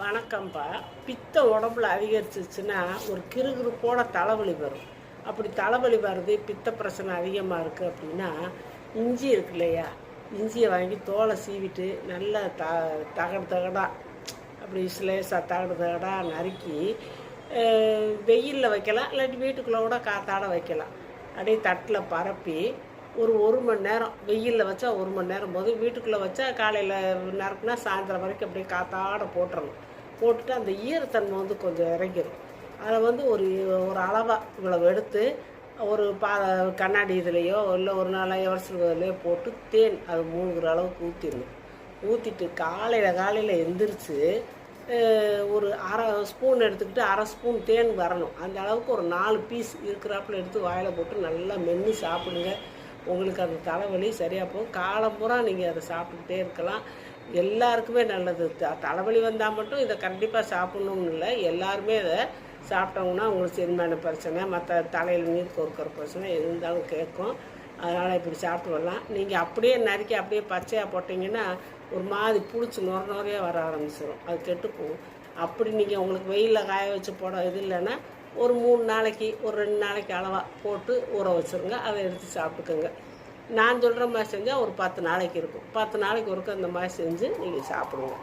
வணக்கம்ப்பா பித்த உடம்புல அதிகரிச்சிச்சுன்னா ஒரு கிறுகிறுப்போட தலைவலி வரும். அப்படி தலைவலி வருது பித்த பிரச்சனை அதிகமாக இருக்குது அப்படின்னா இஞ்சி இருக்கு இல்லையா? இஞ்சியை வாங்கி தோலை சீவிட்டு நல்லா த தகடு தகடா அப்படி லேசாக தகடு தகடா நறுக்கி வெயிலில் வைக்கலாம். இல்லாட்டி வீட்டுக்குள்ளே கூட காத்தாட வைக்கலாம். அப்படியே தட்டில் பரப்பி ஒரு ஒரு மணி நேரம் வெயிலில் வச்சா ஒரு மணி நேரம் போது வீட்டுக்குள்ளே வச்சா காலையில் நேரம்னா சாயந்தரம் வரைக்கும் அப்படியே காத்தாட போட்டுறணும். போட்டுட்டு அந்த ஈரத்தன்மை வந்து கொஞ்சம் இறங்கிடும் அதை வந்து ஒரு ஒரு அளவாக இவ்வளவு எடுத்து ஒரு பா கண்ணாடி இதுலேயோ இல்லை ஒரு நாள் எவர்சிலையோ போட்டு தேன் அது மூழ்கிற அளவுக்கு ஊற்றிடணும் ஊற்றிட்டு காலையில் காலையில் எந்திரிச்சு ஒரு அரை ஸ்பூன் எடுத்துக்கிட்டு அரை ஸ்பூன் தேன் வரணும். அந்த அளவுக்கு ஒரு நாலு பீஸ் இருக்கிறாப்புல எடுத்து வாயில் போட்டு நல்லா மென்று சாப்பிடுங்க. உங்களுக்கு அந்த தலைவலி சரியாக போகும். காலம் பூரா நீங்கள் அதை சாப்பிட்டுக்கிட்டே இருக்கலாம். எல்லாருக்குமே நல்லது. த தலைவலி வந்தால் மட்டும் இதை கண்டிப்பாக சாப்பிட்ணும்னு இல்லை. எல்லாருமே அதை சாப்பிட்டோம்னா உங்களுக்கு செரிமான பிரச்சனை மற்ற தலையில் நீர் கோர்க்கிற பிரச்சனை எது இருந்தாலும் கேட்கும். அதனால் இப்படி சாப்பிட்டு வரலாம் நீங்கள் அப்படியே நறுக்கி அப்படியே பச்சையாக போட்டிங்கன்னா ஒரு மாதிரி பிடிச்சி நுர நுறையாக வர ஆரம்பிச்சிடும் அது கெட்டுப்போகும் அப்படி நீங்கள் உங்களுக்கு வெயிலில் காய வச்சு போட இது இல்லைன்னா ஒரு மூணு நாளைக்கு ஒரு ரெண்டு நாளைக்கு அளவாக போட்டு ஊற வச்சுருங்க. அதை எடுத்து சாப்பிட்டுக்கோங்க. நான் சொல்கிற மாதிரி செஞ்சால் ஒரு பத்து நாளைக்கு இருக்கும். பத்து நாளைக்கு ஒருக்க அந்த மாதிரி செஞ்சு நீங்கள் சாப்பிடுங்க.